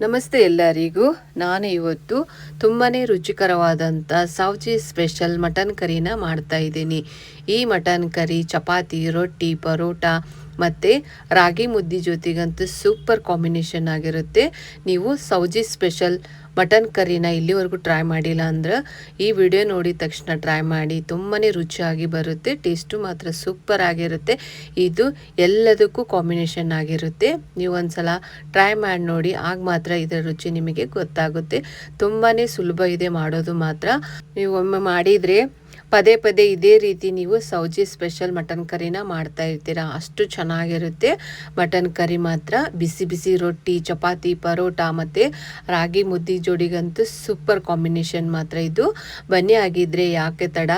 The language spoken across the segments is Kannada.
ನಮಸ್ತೆ ಎಲ್ಲರಿಗೂ. ನಾನು ಇವತ್ತು ತುಂಬಾ ರುಚಿಕರವಾದಂಥ ಸೌಜಿ ಸ್ಪೆಷಲ್ ಮಟನ್ ಕರಿನ ಮಾಡ್ತಾ ಇದ್ದೀನಿ. ಈ ಮಟನ್ ಕರಿ, ಚಪಾತಿ, ರೊಟ್ಟಿ, ಪರೋಟ ಮತ್ತು ರಾಗಿ ಮುದ್ದೆ ಜೊತೆಗಂತೂ ಸೂಪರ್ ಕಾಂಬಿನೇಷನ್ ಆಗಿರುತ್ತೆ. ನೀವು ಸೌಜಿ ಸ್ಪೆಷಲ್ ಮಟನ್ ಕರಿನ ಇಲ್ಲಿವರೆಗೂ ಟ್ರೈ ಮಾಡಿಲ್ಲ ಅಂದ್ರೆ ಈ ವಿಡಿಯೋ ನೋಡಿದ ತಕ್ಷಣ ಟ್ರೈ ಮಾಡಿ ತುಂಬಾ ರುಚಿಯಾಗಿ ಬರುತ್ತೆ, ಟೇಸ್ಟು ಮಾತ್ರ ಸೂಪರ್ ಆಗಿರುತ್ತೆ. ಇದು ಎಲ್ಲದಕ್ಕೂ ಕಾಂಬಿನೇಷನ್ ಆಗಿರುತ್ತೆ. ನೀವು ಒಂದ್ಸಲ ಟ್ರೈ ಮಾಡಿ ನೋಡಿ, ಆಗ ಮಾತ್ರ ಇದರ ರುಚಿ ನಿಮಗೆ ಗೊತ್ತಾಗುತ್ತೆ. ತುಂಬಾ ಸುಲಭ ಇದೆ ಮಾಡೋದು ಮಾತ್ರ. ನೀವು ಒಮ್ಮೆ ಮಾಡಿದರೆ ಪದೇ ಪದೇ ಇದೇ ರೀತಿ ನೀವು ಸೌಜಿ ಸ್ಪೆಷಲ್ ಮಟನ್ ಕರಿನ ಮಾಡ್ತಾ ಇರ್ತೀರಾ. ಅಷ್ಟು ಚೆನ್ನಾಗಿರುತ್ತೆ. ಮಟನ್ ಕರಿ ಮಾತ್ರ. ಬಿಸಿ ಬಿಸಿ ರೊಟ್ಟಿ, ಚಪಾತಿ, ಪರೋಟ ಮತ್ತು ರಾಗಿ ಮುದ್ದೆ ಜೋಡಿಗಂತೂ ಸೂಪರ್ ಕಾಂಬಿನೇಷನ್ ಮಾತ್ರ ಇದು. ಬನ್ನಿ ಆಗಿದ್ರೆ ಯಾಕೆ ತಡ.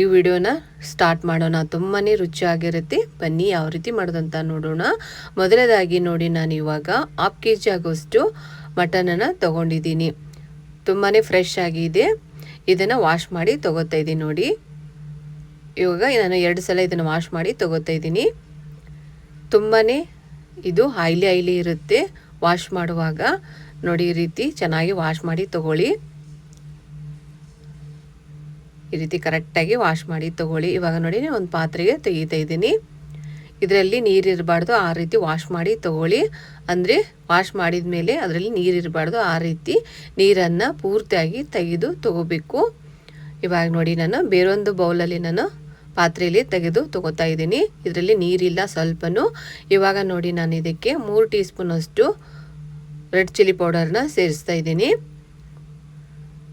ಈ ವಿಡಿಯೋನ ಸ್ಟಾರ್ಟ್ ಮಾಡೋಣ. ತುಂಬಾ ರುಚಿಯಾಗಿರುತ್ತೆ. ಬನ್ನಿ ಯಾವ ರೀತಿ ಮಾಡೋದಂತ ನೋಡೋಣ. ಮೊದಲನೇದಾಗಿ ನೋಡಿ ನಾನು ಇವಾಗ ಹಾಫ್ ಕೆ ಜಿ ಆಗೋಷ್ಟು ಮಟನನ್ನು ತೊಗೊಂಡಿದ್ದೀನಿ. ತುಂಬಾ ಫ್ರೆಶ್ ಆಗಿದೆ. ಇದನ್ನು ವಾಶ್ ಮಾಡಿ ತೊಗೋತಾ ಇದ್ದೀನಿ ನೋಡಿ. ಇವಾಗ ನಾನು ಎರಡು ಸಲ ಇದನ್ನು ವಾಶ್ ಮಾಡಿ ತೊಗೋತಾ ಇದ್ದೀನಿ. ತುಂಬಾ ಇದು ಹೈಲಿ ಹೈಲಿ ಇರುತ್ತೆ ವಾಶ್ ಮಾಡುವಾಗ. ನೋಡಿ ಈ ರೀತಿ ಚೆನ್ನಾಗಿ ವಾಶ್ ಮಾಡಿ ತಗೊಳ್ಳಿ. ಈ ರೀತಿ ಕರೆಕ್ಟಾಗಿ ವಾಶ್ ಮಾಡಿ ತಗೊಳ್ಳಿ. ಇವಾಗ ನೋಡಿ ಒಂದು ಪಾತ್ರೆಗೆ ತೆಗಿತಾ ಇದ್ದೀನಿ. ಇದರಲ್ಲಿ ನೀರಿರಬಾರ್ದು ಆ ರೀತಿ ವಾಶ್ ಮಾಡಿ ತಗೊಳ್ಳಿ. ಅಂದರೆ ವಾಶ್ ಮಾಡಿದ ಮೇಲೆ ಅದರಲ್ಲಿ ನೀರಿರಬಾರ್ದು ಆ ರೀತಿ ನೀರನ್ನು ಪೂರ್ತಿಯಾಗಿ ತೆಗೆದು ತಗೋಬೇಕು. ಇವಾಗ ನೋಡಿ ನಾನು ಬೇರೊಂದು ಬೌಲಲ್ಲಿ ನಾನು ಪಾತ್ರೆಯಲ್ಲಿ ತೆಗೆದು ತಗೋತಾ ಇದ್ದೀನಿ. ಇದರಲ್ಲಿ ನೀರಿಲ್ಲ ಸ್ವಲ್ಪನೂ. ಇವಾಗ ನೋಡಿ ನಾನು ಇದಕ್ಕೆ ಮೂರು ಟೀ ಸ್ಪೂನಷ್ಟು ರೆಡ್ ಚಿಲ್ಲಿ ಪೌಡರ್ನ ಸೇರಿಸ್ತಾ ಇದ್ದೀನಿ.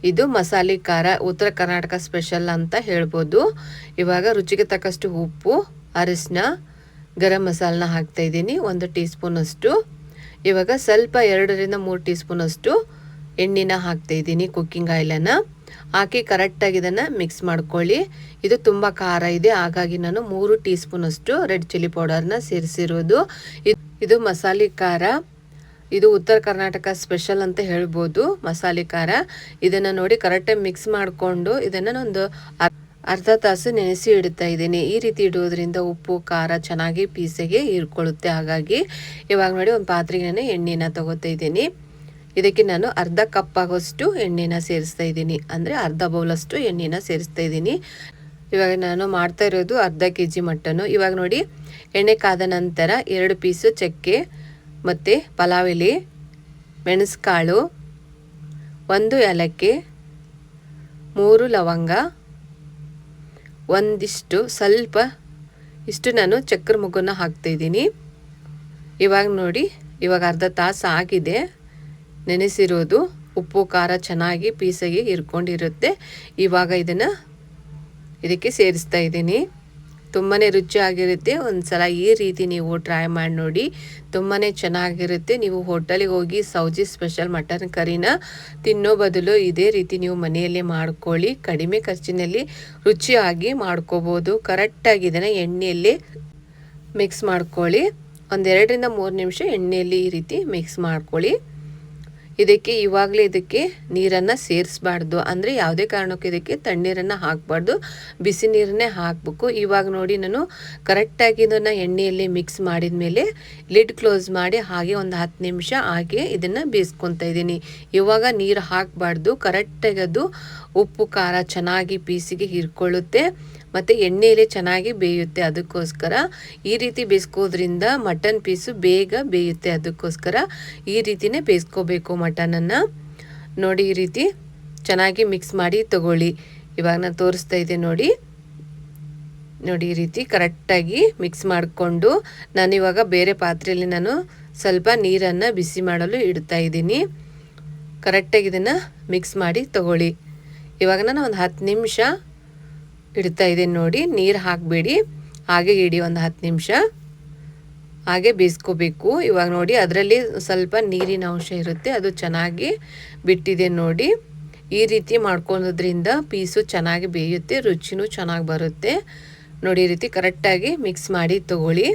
ಇದು ಮಸಾಲೆ ಖಾರ, ಉತ್ತರ ಕರ್ನಾಟಕ ಸ್ಪೆಷಲ್ ಅಂತ ಹೇಳ್ಬೋದು. ಇವಾಗ ರುಚಿಗೆ ತಕ್ಕಷ್ಟು ಉಪ್ಪು ಅರಿಶಿನ ಗರಂ ಮಸಾಲನ ಹಾಕ್ತಾ ಇದ್ದೀನಿ. ಒಂದು ಟೀ ಸ್ಪೂನಷ್ಟು ಇವಾಗ ಸ್ವಲ್ಪ ಎರಡರಿಂದ ಮೂರು ಟೀ ಸ್ಪೂನಷ್ಟು ಎಣ್ಣೆನ ಹಾಕ್ತಾ ಇದ್ದೀನಿ ಕುಕ್ಕಿಂಗ್ ಆಯಿಲನ್ನು. ಹಾಕಿ ಕರೆಕ್ಟಾಗಿ ಇದನ್ನು ಮಿಕ್ಸ್ ಮಾಡ್ಕೊಳ್ಳಿ. ಇದು ತುಂಬ ಖಾರ ಇದೆ. ಹಾಗಾಗಿ ನಾನು ಮೂರು ಟೀ ಸ್ಪೂನಷ್ಟು ರೆಡ್ ಚಿಲ್ಲಿ ಪೌಡರ್ನ ಸೇರಿಸಿರೋದು. ಇದು ಮಸಾಲೆ ಖಾರ. ಇದು ಉತ್ತರ ಕರ್ನಾಟಕ ಸ್ಪೆಷಲ್ ಅಂತ ಹೇಳ್ಬೋದು ಮಸಾಲೆ ಖಾರ. ಇದನ್ನು ನೋಡಿ ಕರೆಕ್ಟಾಗಿ ಮಿಕ್ಸ್ ಮಾಡಿಕೊಂಡು ಇದನ್ನು ಒಂದು ಅರ್ಧ ತಾಸು ನೆನೆಸಿ ಇಡ್ತಾ ಇದ್ದೀನಿ. ಈ ರೀತಿ ಇಡೋದ್ರಿಂದ ಉಪ್ಪು, ಖಾರ ಚೆನ್ನಾಗಿ ಪೀಸೆಗೆ ಹೀರ್ಕೊಳ್ಳುತ್ತೆ ಹಾಗಾಗಿ ಇವಾಗ ನೋಡಿ ಒಂದು ಪಾತ್ರೆಗೆ ನಾನು ಎಣ್ಣೆನ ತಗೋತಾ ಇದ್ದೀನಿ. ಇದಕ್ಕೆ ನಾನು ಅರ್ಧ ಕಪ್ ಆಗೋಷ್ಟು ಎಣ್ಣೆನ ಸೇರಿಸ್ತಾ ಇದ್ದೀನಿ. ಅಂದರೆ ಅರ್ಧ ಬೌಲಷ್ಟು ಎಣ್ಣೆನ ಸೇರಿಸ್ತಾ ಇದ್ದೀನಿ. ಇವಾಗ ನಾನು ಮಾಡ್ತಾ ಇರೋದು ಅರ್ಧ ಕೆ ಜಿ ಮಟನ್ನು ಇವಾಗ ನೋಡಿ, ಎಣ್ಣೆ ಕಾದ ನಂತರ ಎರಡು ಪೀಸು ಚಕ್ಕೆ, ಮತ್ತು ಪಲಾವ್ ಎಲೆ ಮೆಣಸುಕಾಳು, ಒಂದು ಏಲಕ್ಕಿ, ಮೂರು ಲವಂಗ ಒಂದಿಷ್ಟು ಸ್ವಲ್ಪ ಇಷ್ಟು ನಾನು ಚಕ್ರ ಮಗುನ ಹಾಕ್ತಾಯಿದ್ದೀನಿ ಇವಾಗ ನೋಡಿ, ಇವಾಗ ಅರ್ಧ ತಾಸು ಆಗಿದೆ. ನೆನೆಸಿರೋದು ಉಪ್ಪು, ಖಾರ ಚೆನ್ನಾಗಿ ಪೀಸಾಗಿ ಇರ್ಕೊಂಡಿರುತ್ತೆ. ಇವಾಗ ಇದನ್ನು ಇದಕ್ಕೆ ಸೇರಿಸ್ತಾ ಇದ್ದೀನಿ. ತುಂಬಾ ರುಚಿಯಾಗಿರುತ್ತೆ ಒಂದು ಸಲ ಈ ರೀತಿ ನೀವು ಟ್ರೈ ಮಾಡಿ ನೋಡಿ. ತುಂಬಾ ಚೆನ್ನಾಗಿರುತ್ತೆ. ನೀವು ಹೋಟೆಲಿಗೆ ಹೋಗಿ ಸೌಜಿ ಸ್ಪೆಷಲ್ ಮಟನ್ ಕರಿನ ತಿನ್ನೋ ಬದಲು ಇದೇ ರೀತಿ ನೀವು ಮನೆಯಲ್ಲೇ ಮಾಡ್ಕೊಳ್ಳಿ. ಕಡಿಮೆ ಖರ್ಚಿನಲ್ಲಿ ರುಚಿಯಾಗಿ ಮಾಡ್ಕೋಬೋದು. ಕರೆಕ್ಟಾಗಿ ಇದನ್ನು ಎಣ್ಣೆಯಲ್ಲಿ ಮಿಕ್ಸ್ ಮಾಡ್ಕೊಳ್ಳಿ. ಒಂದೆರಡರಿಂದ ಮೂರು ನಿಮಿಷ ಎಣ್ಣೆಯಲ್ಲಿ ಈ ರೀತಿ ಮಿಕ್ಸ್ ಮಾಡ್ಕೊಳ್ಳಿ. ಇದಕ್ಕೆ ಇವಾಗಲೇ ಇದಕ್ಕೆ ನೀರನ್ನು ಸೇರಿಸ್ಬಾರ್ದು. ಅಂದರೆ ಯಾವುದೇ ಕಾರಣಕ್ಕೂ ಇದಕ್ಕೆ ತಣ್ಣೀರನ್ನು ಹಾಕಬಾರ್ದು. ಬಿಸಿ ನೀರನ್ನೇ ಹಾಕಬೇಕು. ಇವಾಗ ನೋಡಿ ನಾನು ಕರೆಕ್ಟಾಗಿ ಇದನ್ನು ಎಣ್ಣೆಯಲ್ಲಿ ಮಿಕ್ಸ್ ಮಾಡಿದ ಮೇಲೆ ಲಿಡ್ ಕ್ಲೋಸ್ ಮಾಡಿ ಹಾಗೆ ಒಂದು ಹತ್ತು ನಿಮಿಷ ಹಾಗೆ ಇದನ್ನು ಬೇಯಿಸ್ಕೊತಾ ಇದ್ದೀನಿ. ಇವಾಗ ನೀರು ಹಾಕಬಾರ್ದು. ಕರೆಕ್ಟಾಗಿ ಅದು ಉಪ್ಪು, ಖಾರ ಚೆನ್ನಾಗಿ ಪೀಸಿಗೆ ಹಿರ್ಕೊಳ್ಳುತ್ತೆ. ಮತ್ತು ಎಣ್ಣೆಯಲ್ಲೇ ಚೆನ್ನಾಗಿ ಬೇಯುತ್ತೆ ಅದಕ್ಕೋಸ್ಕರ. ಈ ರೀತಿ ಬೇಯಿಸ್ಕೋದ್ರಿಂದ ಮಟನ್ ಪೀಸು ಬೇಗ ಬೇಯುತ್ತೆ ಅದಕ್ಕೋಸ್ಕರ. ಈ ರೀತಿನೇ ಬೇಯಿಸ್ಕೋಬೇಕು ಮಟನನ್ನು. ನೋಡಿ ಈ ರೀತಿ ಚೆನ್ನಾಗಿ ಮಿಕ್ಸ್ ಮಾಡಿ ತಗೊಳ್ಳಿ. ಇವಾಗ ನಾನು ತೋರಿಸ್ತಾ ಇದ್ದೆ ನೋಡಿ. ನೋಡಿ ಈ ರೀತಿ ಕರೆಕ್ಟಾಗಿ ಮಿಕ್ಸ್ ಮಾಡಿಕೊಂಡು ನಾನಿವಾಗ ಬೇರೆ ಪಾತ್ರೆಯಲ್ಲಿ ನಾನು ಸ್ವಲ್ಪ ನೀರನ್ನು ಬಿಸಿ ಮಾಡಲು ಇಡ್ತಾ ಇದ್ದೀನಿ. ಕರೆಕ್ಟಾಗಿ ಇದನ್ನು ಮಿಕ್ಸ್ ಮಾಡಿ ತಗೊಳ್ಳಿ. ಇವಾಗ ನಾನು ಒಂದು ಹತ್ತು ನಿಮಿಷ ಇಡ್ತಾ ಇದ್ದೀನಿ ನೋಡಿ, ನೀರು ಹಾಕಬೇಡಿ. ಹಾಗೆ ಇಡಿ ಒಂದು ಹತ್ತು ನಿಮಿಷ. ಹಾಗೆ ಬೇಯಿಸ್ಕೋಬೇಕು. ಇವಾಗ ನೋಡಿ, ಅದರಲ್ಲಿ ಸ್ವಲ್ಪ ನೀರಿನ ಅಂಶ ಇರುತ್ತೆ, ಅದು ಚೆನ್ನಾಗಿ ಬಿಟ್ಟಿದೆ ನೋಡಿ. ಈ ರೀತಿ ಮಾಡ್ಕೊಳೋದ್ರಿಂದ ಪೀಸು ಚೆನ್ನಾಗಿ ಬೇಯುತ್ತೆ, ರುಚಿನೂ ಚೆನ್ನಾಗಿ ಬರುತ್ತೆ. ನೋಡಿ, ಈ ರೀತಿ ಕರೆಕ್ಟಾಗಿ ಮಿಕ್ಸ್ ಮಾಡಿ ತಗೊಳ್ಳಿ.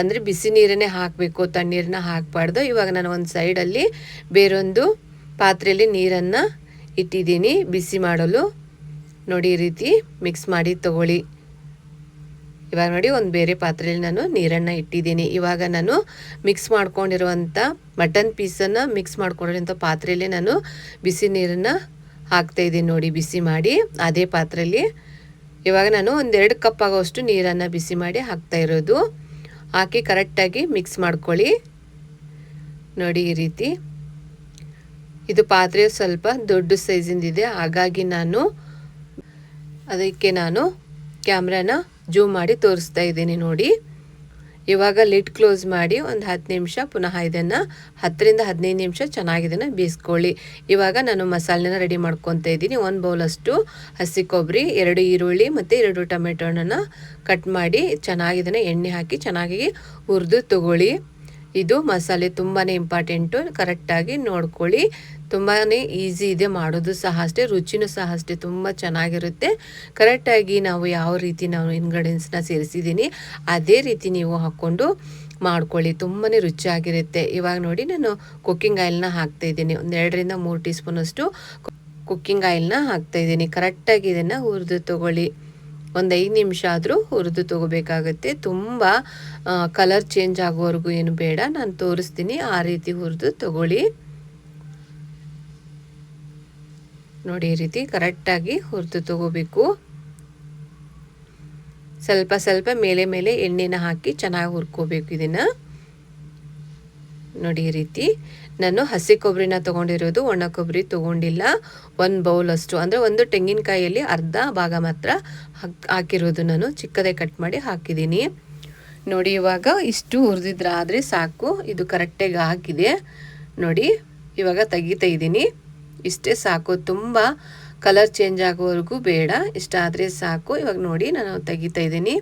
ಅಂದರೆ ಬಿಸಿ ನೀರನ್ನೇ ಹಾಕಬೇಕು ತಣ್ಣೀರನ್ನ ಹಾಕಬಾರ್ದು. ಇವಾಗ ನಾನು ಒಂದು ಸೈಡಲ್ಲಿ ಬೇರೊಂದು ಪಾತ್ರೆಯಲ್ಲಿ ನೀರನ್ನು ಇಟ್ಟಿದ್ದೀನಿ ಬಿಸಿ ಮಾಡಲು. ನೋಡಿ ಈ ರೀತಿ ಮಿಕ್ಸ್ ಮಾಡಿ ತಗೊಳ್ಳಿ. ಇವಾಗ ನೋಡಿ ಒಂದು ಬೇರೆ ಪಾತ್ರೆಯಲ್ಲಿ ನಾನು ನೀರನ್ನು ಇಟ್ಟಿದ್ದೀನಿ. ಇವಾಗ ನಾನು ಮಿಕ್ಸ್ ಮಾಡ್ಕೊಂಡಿರುವಂಥ ಮಟನ್ ಪೀಸನ್ನು ಮಿಕ್ಸ್ ಮಾಡ್ಕೊಂಡಿರೋಂಥ ಪಾತ್ರೆಯಲ್ಲಿ ನಾನು ಬಿಸಿ ನೀರನ್ನು ಹಾಕ್ತಾಯಿದ್ದೀನಿ ನೋಡಿ, ಬಿಸಿ ಮಾಡಿ. ಅದೇ ಪಾತ್ರೆಯಲ್ಲಿ ಇವಾಗ ನಾನು ಒಂದೆರಡು ಕಪ್ ಆಗೋಷ್ಟು ನೀರನ್ನು ಬಿಸಿ ಮಾಡಿ ಹಾಕ್ತಾ ಇರೋದು. ಹಾಕಿ ಕರೆಕ್ಟಾಗಿ ಮಿಕ್ಸ್ ಮಾಡ್ಕೊಳ್ಳಿ. ನೋಡಿ ಈ ರೀತಿ. ಇದು ಪಾತ್ರೆ ಸ್ವಲ್ಪ ದೊಡ್ಡ ಸೈಜಿಂದಿದೆ ಹಾಗಾಗಿ ನಾನು ಅದಕ್ಕೆ ನಾನು ಕ್ಯಾಮ್ರಾನ ಜೂಮ್ ಮಾಡಿ ತೋರಿಸ್ತಾ ಇದ್ದೀನಿ ನೋಡಿ. ಇವಾಗ ಲಿಟ್ ಕ್ಲೋಸ್ ಮಾಡಿ ಒಂದು ಹತ್ತು ನಿಮಿಷ, ಪುನಃ ಇದನ್ನು ಹತ್ತರಿಂದ ಹದಿನೈದು ನಿಮಿಷ ಚೆನ್ನಾಗಿ ಬೀಸ್ಕೊಳ್ಳಿ ಇವಾಗ ನಾನು ಮಸಾಲೆನ ರೆಡಿ ಮಾಡ್ಕೊತಾ ಇದ್ದೀನಿ. ಒಂದು ಬೌಲಷ್ಟು ಹಸಿ ಕೊಬ್ಬರಿ, ಎರಡು ಈರುಳ್ಳಿ ಮತ್ತು ಎರಡು ಟೊಮೆಟೊನ ಕಟ್ ಮಾಡಿ ಚೆನ್ನಾಗಿ ಇದನ್ನು ಎಣ್ಣೆ ಹಾಕಿ ಚೆನ್ನಾಗಿ ಹುರಿದು ತಗೊಳ್ಳಿ. ಇದು ಮಸಾಲೆ ತುಂಬಾ ಇಂಪಾರ್ಟೆಂಟು ಕರೆಕ್ಟಾಗಿ ನೋಡ್ಕೊಳ್ಳಿ. ತುಂಬಾ ಈಸಿ ಇದೆ, ಮಾಡೋದು ಸಹ ಅಷ್ಟೇ, ರುಚಿನೂ ಸಹ ಅಷ್ಟೇ ತುಂಬ ಚೆನ್ನಾಗಿರುತ್ತೆ. ಕರೆಕ್ಟಾಗಿ ನಾವು ಯಾವ ರೀತಿ ನಾವು ಇಂಗ್ರೀಡಿಯೆಂಟ್ಸ್ನ ಸೇರಿಸಿದ್ದೀನಿ ಅದೇ ರೀತಿ ನೀವು ಹಾಕ್ಕೊಂಡು ಮಾಡ್ಕೊಳ್ಳಿ ತುಂಬಾ ರುಚಿಯಾಗಿರುತ್ತೆ. ಇವಾಗ ನೋಡಿ ನಾನು ಕುಕ್ಕಿಂಗ್ ಆಯಿಲ್ನ ಹಾಕ್ತಾಯಿದ್ದೀನಿ ಒಂದು ಎರಡರಿಂದ ಮೂರು ಟೀ ಸ್ಪೂನಷ್ಟು ಕುಕ್ಕಿಂಗ್ ಆಯಿಲ್ನ ಹಾಕ್ತಾಯಿದ್ದೀನಿ ಕರೆಕ್ಟಾಗಿ ಇದನ್ನು ಹುರಿದು ತೊಗೊಳ್ಳಿ. ಒಂದು ಐದು ನಿಮಿಷ ಆದರೂ ಹುರಿದು ತೊಗೋಬೇಕಾಗತ್ತೆ. ತುಂಬ ಕಲರ್ ಚೇಂಜ್ ಆಗೋವರೆಗೂ ಏನು ಬೇಡ, ನಾನು ತೋರಿಸ್ತೀನಿ, ಆ ರೀತಿ ಹುರಿದು ತಗೊಳ್ಳಿ. ನೋಡಿ ಈ ರೀತಿ ಕರೆಕ್ಟಾಗಿ ಹುರಿದು ತಗೋಬೇಕು. ಸ್ವಲ್ಪ ಸ್ವಲ್ಪ ಮೇಲೆ ಮೇಲೆ ಎಣ್ಣೆನ ಹಾಕಿ ಚೆನ್ನಾಗಿ ಹುರ್ಕೋಬೇಕು ಇದನ್ನು. ನೋಡಿ ಈ ರೀತಿ. ನಾನು ಹಸಿ ಕೊಬ್ಬರಿನ ತೊಗೊಂಡಿರೋದು, ಒಣ ಕೊಬ್ಬರಿ ತೊಗೊಂಡಿಲ್ಲ. ಒಂದು ಬೌಲ್ ಅಷ್ಟು. ಅಂದರೆ ಒಂದು ತೆಂಗಿನಕಾಯಿಯಲ್ಲಿ ಅರ್ಧ ಭಾಗ ಮಾತ್ರ ಹಾಕಿರೋದು ನಾನು. ಚಿಕ್ಕದೇ ಕಟ್ ಮಾಡಿ ಹಾಕಿದ್ದೀನಿ. ನೋಡಿ ಇವಾಗ ಇಷ್ಟು ಹುರಿದಿದ್ರಾದರೆ ಸಾಕು. ಇದು ಕರೆಕ್ಟಾಗಿ ಹಾಕಿದೆ. ನೋಡಿ, ಇವಾಗ ತೆಗಿತಾ ಇದ್ದೀನಿ. ಇಷ್ಟೇ ಸಾಕು. ತುಂಬ ಕಲರ್ ಚೇಂಜ್ ಆಗೋವರೆಗೂ ಬೇಡ. ಇಷ್ಟಾದರೆ ಸಾಕು. ಇವಾಗ ನೋಡಿ ನಾನು ತೆಗಿತಾ ಇದ್ದೀನಿ.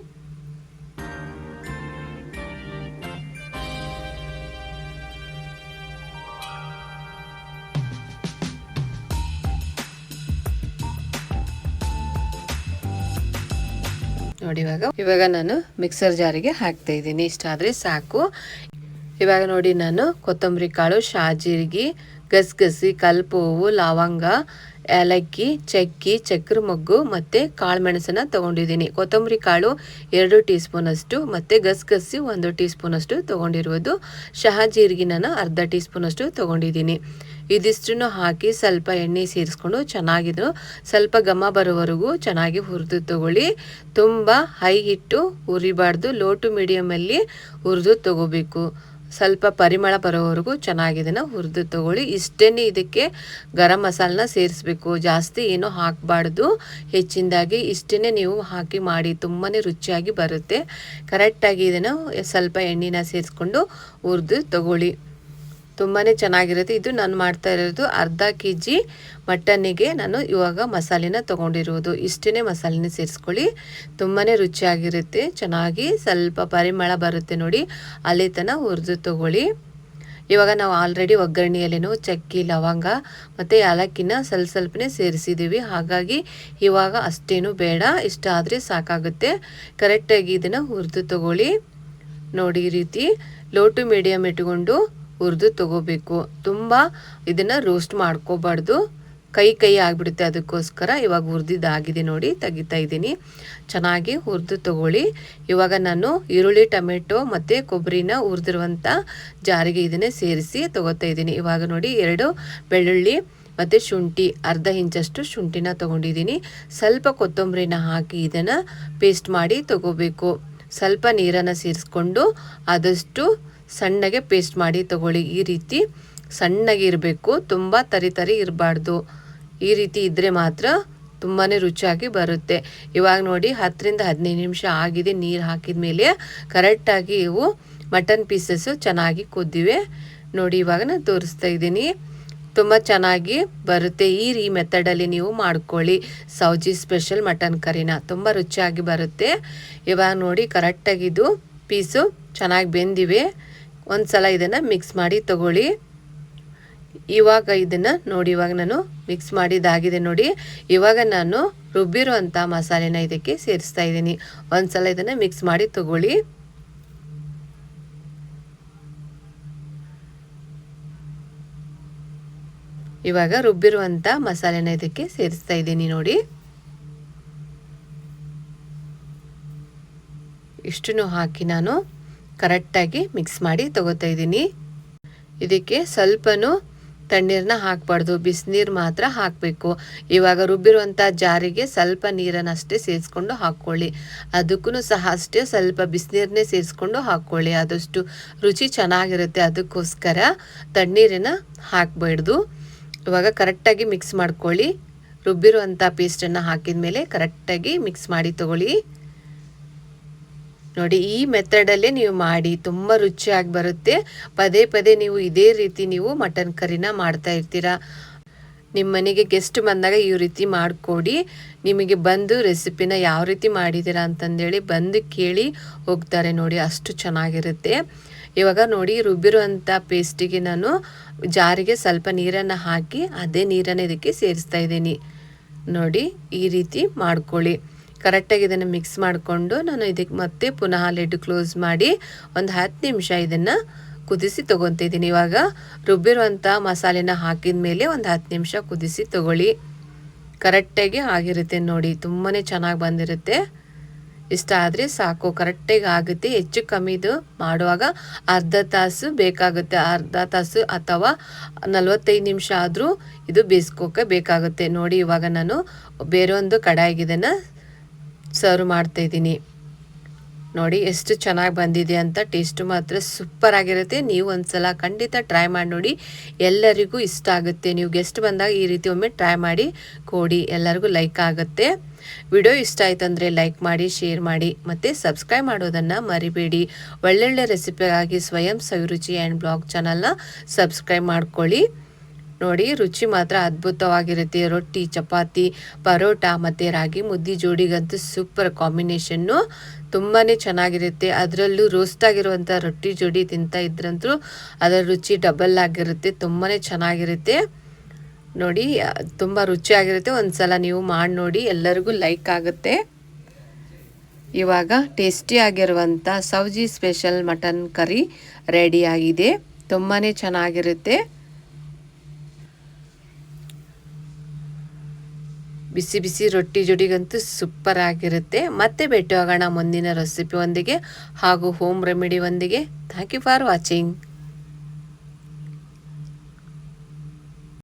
ನೋಡಿ ಇವಾಗ. ಇವಾಗ ನಾನು ಮಿಕ್ಸರ್ ಜಾರಿಗೆ ಹಾಕ್ತಾ ಇದ್ದೀನಿ. ಇಷ್ಟಾದರೆ ಸಾಕು. ಇವಾಗ ನೋಡಿ ನಾನು ಕೊತ್ತಂಬರಿ ಕಾಳು, ಶಾಜೀರಿಗೆ ಗಸಗಸಿ, ಕಲ್ಪೋವು, ಲವಂಗ, ಏಲಕ್ಕಿ, ಚಕ್ಕಿ ಚಕ್ರ ಮೊಗ್ಗು ಮತ್ತು ಕಾಳು ಮೆಣಸನ್ನು ತೊಗೊಂಡಿದ್ದೀನಿ. ಕೊತ್ತಂಬರಿ ಕಾಳು ಎರಡು ಟೀ ಸ್ಪೂನಷ್ಟು ಮತ್ತು ಗಸಗಸಿ ಒಂದು ಟೀ ಸ್ಪೂನಷ್ಟು ತೊಗೊಂಡಿರುವುದು. ಶಹಾಜೀರಿಗೆ ನಾನು ಅರ್ಧ ಟೀ ಸ್ಪೂನಷ್ಟು ತೊಗೊಂಡಿದ್ದೀನಿ. ಇದಿಷ್ಟನ್ನು ಹಾಕಿ ಸ್ವಲ್ಪ ಎಣ್ಣೆ ಸೇರಿಸ್ಕೊಂಡು ಚೆನ್ನಾಗಿದ್ದು ಸ್ವಲ್ಪ ಘಮ ಬರೋವರೆಗೂ ಚೆನ್ನಾಗಿ ಹುರಿದು ತಗೊಳ್ಳಿ. ತುಂಬ ಹೈ ಹಿಟ್ಟು ಹುರಿಬಾರ್ದು. ಲೋ ಟು ಮೀಡಿಯಮಲ್ಲಿ ಹುರಿದು ತಗೋಬೇಕು. ಸ್ವಲ್ಪ ಪರಿಮಳ ಬರೋವರೆಗೂ ಚೆನ್ನಾಗಿದನ್ನು ಹುರಿದು ತಗೊಳ್ಳಿ. ಇಷ್ಟೇ ಇದಕ್ಕೆ ಗರಂ ಮಸಾಲನ ಸೇರಿಸ್ಬೇಕು. ಜಾಸ್ತಿ ಏನೂ ಹಾಕಬಾರ್ದು. ಹೆಚ್ಚಿನದಾಗಿ ಇಷ್ಟೇ ನೀವು ಹಾಕಿ ಮಾಡಿ. ತುಂಬಾ ರುಚಿಯಾಗಿ ಬರುತ್ತೆ. ಕರೆಕ್ಟಾಗಿ ಇದನ್ನು ಸ್ವಲ್ಪ ಎಣ್ಣೆನ ಸೇರಿಸ್ಕೊಂಡು ಹುರಿದು ತಗೊಳ್ಳಿ. ತುಂಬಾ ಚೆನ್ನಾಗಿರುತ್ತೆ. ಇದು ನಾನು ಮಾಡ್ತಾ ಇರೋದು ಅರ್ಧ ಕೆ ಜಿ ಮಟನ್ನಿಗೆ ನಾನು ಇವಾಗ ಮಸಾಲೆನ ತೊಗೊಂಡಿರೋದು. ಇಷ್ಟೇ ಮಸಾಲೆನ ಸೇರಿಸ್ಕೊಳ್ಳಿ. ತುಂಬಾ ರುಚಿಯಾಗಿರುತ್ತೆ, ಚೆನ್ನಾಗಿ ಸ್ವಲ್ಪ ಪರಿಮಳ ಬರುತ್ತೆ ನೋಡಿ. ಅಲ್ಲಿ ತನ ಹುರಿದು ತೊಗೊಳ್ಳಿ. ಇವಾಗ ನಾವು ಆಲ್ರೆಡಿ ಒಗ್ಗರಣೆಯಲ್ಲೇನು ಚಕ್ಕಿ, ಲವಂಗ ಮತ್ತು ಏಲಕ್ಕಿನ ಸ್ವಲ್ಪ ಸ್ವಲ್ಪನೇ ಸೇರಿಸಿದ್ದೀವಿ ಹಾಗಾಗಿ ಇವಾಗ ಅಷ್ಟೇನು ಬೇಡ, ಇಷ್ಟ ಆದರೆ ಸಾಕಾಗುತ್ತೆ. ಕರೆಕ್ಟಾಗಿ ಇದನ್ನು ಹುರಿದು ತಗೊಳ್ಳಿ. ನೋಡಿ ರೀತಿ ಲೋ ಟು ಮೀಡಿಯಮ್ ಇಟ್ಕೊಂಡು ಹುರಿದು ತಗೋಬೇಕು. ತುಂಬ ಇದನ್ನು ರೋಸ್ಟ್ ಮಾಡ್ಕೋಬಾರ್ದು. ಕೈ ಕೈ ಆಗಿಬಿಡುತ್ತೆ ಅದಕ್ಕೋಸ್ಕರ ಇವಾಗ ಹುರಿದಿದ್ದಾಗಿದೆ ನೋಡಿ, ತೆಗಿತಾ ಇದ್ದೀನಿ. ಚೆನ್ನಾಗಿ ಹುರಿದು ತಗೊಳ್ಳಿ. ಇವಾಗ ನಾನು ಈರುಳ್ಳಿ, ಟೊಮೆಟೊ ಮತ್ತು ಕೊಬ್ಬರಿನ ಹುರಿದಿರುವಂಥ ಜಾರಿಗೆ ಇದನ್ನೇ ಸೇರಿಸಿ ತಗೋತಾ ಇದ್ದೀನಿ. ಇವಾಗ ನೋಡಿ ಎರಡು ಬೆಳ್ಳುಳ್ಳಿ ಮತ್ತು ಶುಂಠಿ, ಅರ್ಧ ಇಂಚಷ್ಟು ಶುಂಠಿನ ತೊಗೊಂಡಿದ್ದೀನಿ. ಸ್ವಲ್ಪ ಕೊತ್ತಂಬರಿನ ಹಾಕಿ ಇದನ್ನು ಪೇಸ್ಟ್ ಮಾಡಿ ತಗೋಬೇಕು. ಸ್ವಲ್ಪ ನೀರನ್ನು ಸೇರಿಸ್ಕೊಂಡು ಆದಷ್ಟು ಸಣ್ಣಗೆ ಪೇಸ್ಟ್ ಮಾಡಿ ತಗೊಳ್ಳಿ. ಈ ರೀತಿ ಸಣ್ಣಗೆ ಇರಬೇಕು ತುಂಬ ತರಿ ತರಿ ಇರಬಾರ್ದು. ಈ ರೀತಿ ಇದ್ದರೆ ಮಾತ್ರ ತುಂಬಾ ರುಚಿಯಾಗಿ ಬರುತ್ತೆ. ಇವಾಗ ನೋಡಿ, ಹತ್ತರಿಂದ ಹದಿನೈದು ನಿಮಿಷ ಆಗಿದೆ ನೀರು ಹಾಕಿದ ಮೇಲೆ. ಕರೆಕ್ಟಾಗಿ ಇವು ಮಟನ್ ಪೀಸಸ್ಸು ಚೆನ್ನಾಗಿ ಕುದ್ದಿವೆ. ನೋಡಿ, ಇವಾಗ ನಾನು ತೋರಿಸ್ತಾ ಇದ್ದೀನಿ. ತುಂಬ ಚೆನ್ನಾಗಿ ಬರುತ್ತೆ. ಈ ರೀ ಮೆಥಡಲ್ಲಿ ನೀವು ಮಾಡ್ಕೊಳ್ಳಿ. ಸೌಜಿ ಸ್ಪೆಷಲ್ ಮಟನ್ ಕರಿನ ತುಂಬ ರುಚಿಯಾಗಿ ಬರುತ್ತೆ. ಇವಾಗ ನೋಡಿ ಕರೆಕ್ಟಾಗಿದ್ದು ಪೀಸು ಚೆನ್ನಾಗಿ ಬೆಂದಿವೆ. ಒಂದು ಸಲ ಇದನ್ನು ಮಿಕ್ಸ್ ಮಾಡಿ ತಗೊಳ್ಳಿ. ಇವಾಗ ಇದನ್ನು ನೋಡಿ, ಇವಾಗ ನಾನು ಮಿಕ್ಸ್ ಮಾಡಿದ್ದಾಗಿದೆ ನೋಡಿ. ಇವಾಗ ನಾನು ರುಬ್ಬಿರುವಂಥ ಮಸಾಲೆನ ಇದಕ್ಕೆ ಸೇರಿಸ್ತಾ ಇದ್ದೀನಿ. ಒಂದು ಸಲ ಇದನ್ನು ಮಿಕ್ಸ್ ಮಾಡಿ ತಗೊಳ್ಳಿ. ಇವಾಗ ರುಬ್ಬಿರುವಂಥ ಮಸಾಲೆನ ಇದಕ್ಕೆ ಸೇರಿಸ್ತಾ ಇದ್ದೀನಿ ನೋಡಿ. ಇಷ್ಟನ್ನು ಹಾಕಿ ನಾನು ಕರೆಕ್ಟಾಗಿ ಮಿಕ್ಸ್ ಮಾಡಿ ತಗೋತಾ ಇದ್ದೀನಿ. ಇದಕ್ಕೆ ಸ್ವಲ್ಪನೂ ತಣ್ಣೀರನ್ನ ಹಾಕಬಾರ್ದು. ಬಿಸಿನೀರು ಮಾತ್ರ ಹಾಕಬೇಕು. ಇವಾಗ ರುಬ್ಬಿರುವಂಥ ಜಾರಿಗೆ ಸ್ವಲ್ಪ ನೀರನ್ನು ಅಷ್ಟೇ ಸೇರಿಸ್ಕೊಂಡು ಹಾಕ್ಕೊಳ್ಳಿ. ಅದಕ್ಕೂ ಸಹ ಅಷ್ಟೇ ಸ್ವಲ್ಪ ಬಿಸಿನೀರನ್ನೇ ಸೇರಿಸ್ಕೊಂಡು ಹಾಕ್ಕೊಳ್ಳಿ. ಆದಷ್ಟು ರುಚಿ ಚೆನ್ನಾಗಿರುತ್ತೆ. ಅದಕ್ಕೋಸ್ಕರ ತಣ್ಣೀರನ್ನು ಹಾಕಬೇಡ್ದು ಇವಾಗ ಕರೆಕ್ಟಾಗಿ ಮಿಕ್ಸ್ ಮಾಡ್ಕೊಳ್ಳಿ. ರುಬ್ಬಿರುವಂಥ ಪೇಸ್ಟನ್ನು ಹಾಕಿದ ಮೇಲೆ ಕರೆಕ್ಟಾಗಿ ಮಿಕ್ಸ್ ಮಾಡಿ ತಗೊಳ್ಳಿ. ನೋಡಿ, ಈ ಮೆಥಡಲ್ಲೇ ನೀವು ಮಾಡಿ ತುಂಬ ರುಚಿಯಾಗಿ ಬರುತ್ತೆ. ಪದೇ ಪದೇ ನೀವು ಇದೇ ರೀತಿ ನೀವು ಮಟನ್ ಕರಿನ ಮಾಡ್ತಾ ಇರ್ತೀರಾ. ನಿಮ್ಮ ಮನೆಗೆ ಗೆಸ್ಟ್ ಬಂದಾಗ ಈ ರೀತಿ ಮಾಡಿಕೊಡಿ. ನಿಮಗೆ ಬಂದು ರೆಸಿಪಿನ ಯಾವ ರೀತಿ ಮಾಡಿದ್ದೀರಾ ಅಂತಂದೇಳಿ ಬಂದು ಕೇಳಿ ಹೋಗ್ತಾರೆ ನೋಡಿ, ಅಷ್ಟು ಚೆನ್ನಾಗಿರುತ್ತೆ. ಇವಾಗ ನೋಡಿ, ರುಬ್ಬಿರುವಂಥ ಪೇಸ್ಟಿಗೆ ನಾನು ಜಾರಿಗೆ ಸ್ವಲ್ಪ ನೀರನ್ನು ಹಾಕಿ, ಅದೇ ನೀರನ್ನು ಇದಕ್ಕೆ ಸೇರಿಸ್ತಾ ಇದ್ದೀನಿ. ನೋಡಿ, ಈ ರೀತಿ ಮಾಡ್ಕೊಳ್ಳಿ. ಕರೆಕ್ಟಾಗಿ ಇದನ್ನು ಮಿಕ್ಸ್ ಮಾಡಿಕೊಂಡು ನಾನು ಇದಕ್ಕೆ ಮತ್ತೆ ಪುನಃ ಲೆಡ್ ಕ್ಲೋಸ್ ಮಾಡಿ ಒಂದು ಹತ್ತು ನಿಮಿಷ ಇದನ್ನು ಕುದಿಸಿ ತೊಗೊತಿದ್ದೀನಿ ಇವಾಗ ರುಬ್ಬಿರುವಂಥ ಮಸಾಲೆನ ಹಾಕಿದ ಮೇಲೆ ಒಂದು ಹತ್ತು ನಿಮಿಷ ಕುದಿಸಿ ತಗೊಳ್ಳಿ. ಕರೆಕ್ಟಾಗಿ ಆಗಿರುತ್ತೆ ನೋಡಿ ತುಂಬಾ ಚೆನ್ನಾಗಿ ಬಂದಿರುತ್ತೆ. ಇಷ್ಟ ಆದರೆ ಸಾಕು, ಕರೆಕ್ಟಾಗಿ ಆಗುತ್ತೆ. ಹೆಚ್ಚು ಕಮ್ಮಿದು ಮಾಡುವಾಗ ಅರ್ಧ ತಾಸು ಬೇಕಾಗುತ್ತೆ. ಅರ್ಧ ತಾಸು ಅಥವಾ ನಲ್ವತ್ತೈದು ನಿಮಿಷ ಆದರೂ ಇದು ಬೇಯಿಸ್ಕೋಕೆ ಬೇಕಾಗುತ್ತೆ. ನೋಡಿ, ಇವಾಗ ನಾನು ಬೇರೆ ಒಂದು ಕಡಾಯಿಗೆ ಇದನ್ನು ಸರ್ವ್ ಮಾಡ್ತಾಯಿದ್ದೀನಿ ನೋಡಿ ಎಷ್ಟು ಚೆನ್ನಾಗಿ ಬಂದಿದೆ ಅಂತ ಟೇಸ್ಟು ಮಾತ್ರ ಸೂಪರ್ ಆಗಿರುತ್ತೆ. ನೀವು ಒಂದ್ಸಲ ಖಂಡಿತ ಟ್ರೈ ಮಾಡಿ ನೋಡಿ. ಎಲ್ಲರಿಗೂ ಇಷ್ಟ ಆಗುತ್ತೆ. ನೀವು ಗೆಸ್ಟ್ ಬಂದಾಗ ಈ ರೀತಿ ಒಮ್ಮೆ ಟ್ರೈ ಮಾಡಿ ಕೊಡಿ. ಎಲ್ಲರಿಗೂ ಲೈಕ್ ಆಗುತ್ತೆ. ವಿಡಿಯೋ ಇಷ್ಟ ಆಯ್ತಂದರೆ ಲೈಕ್ ಮಾಡಿ, ಶೇರ್ ಮಾಡಿ. ಮತ್ತು ಸಬ್ಸ್ಕ್ರೈಬ್ ಮಾಡೋದನ್ನು ಮರಿಬೇಡಿ. ಒಳ್ಳೊಳ್ಳೆ ರೆಸಿಪಿಗಾಗಿ ಸ್ವಯಂ ಸವಿರುಚಿ ಆ್ಯಂಡ್ ಬ್ಲಾಗ್ ಚಾನಲ್ನ ಸಬ್ಸ್ಕ್ರೈಬ್ ಮಾಡ್ಕೊಳ್ಳಿ. ನೋಡಿ, ರುಚಿ ಮಾತ್ರ ಅದ್ಭುತವಾಗಿರುತ್ತೆ. ರೊಟ್ಟಿ, ಚಪಾತಿ, ಪರೋಟ ಮತ್ತು ರಾಗಿ ಮುದ್ದಿ ಜೋಡಿಗಂತೂ ಸೂಪರ್ ಕಾಂಬಿನೇಷನ್ನು ತುಂಬಾ ಚೆನ್ನಾಗಿರುತ್ತೆ. ಅದರಲ್ಲೂ ರೋಸ್ಟ್ ಆಗಿರುವಂಥ ರೊಟ್ಟಿ ಜೋಡಿ ತಿಂತ ಇದ್ರಂತೂ ಅದರ ರುಚಿ ಡಬಲ್ ಆಗಿರುತ್ತೆ. ತುಂಬಾ ಚೆನ್ನಾಗಿರುತ್ತೆ. ನೋಡಿ, ತುಂಬ ರುಚಿಯಾಗಿರುತ್ತೆ ಒಂದು ಸಲ ನೀವು ಮಾಡಿ ನೋಡಿ, ಎಲ್ಲರಿಗೂ ಲೈಕ್ ಆಗುತ್ತೆ. ಇವಾಗ ಟೇಸ್ಟಿಯಾಗಿರುವಂಥ ಸೌಜಿ ಸ್ಪೆಷಲ್ ಮಟನ್ ಕರಿ ರೆಡಿಯಾಗಿದೆ ತುಂಬಾ ಚೆನ್ನಾಗಿರುತ್ತೆ. ಬಿಸಿ ಬಿಸಿ ರೊಟ್ಟಿ ಜೋಡಿಗಂತೂ ಸೂಪರ್ ಆಗಿರುತ್ತೆ. ಮತ್ತೆ ಭೇಟಿ ಹೋಗೋಣ ಮುಂದಿನ ರೆಸಿಪಿ ಒಂದಿಗೆ ಹಾಗೂ ಹೋಮ್ ರೆಮಿಡಿ ಒಂದಿಗೆ. Thank you for watching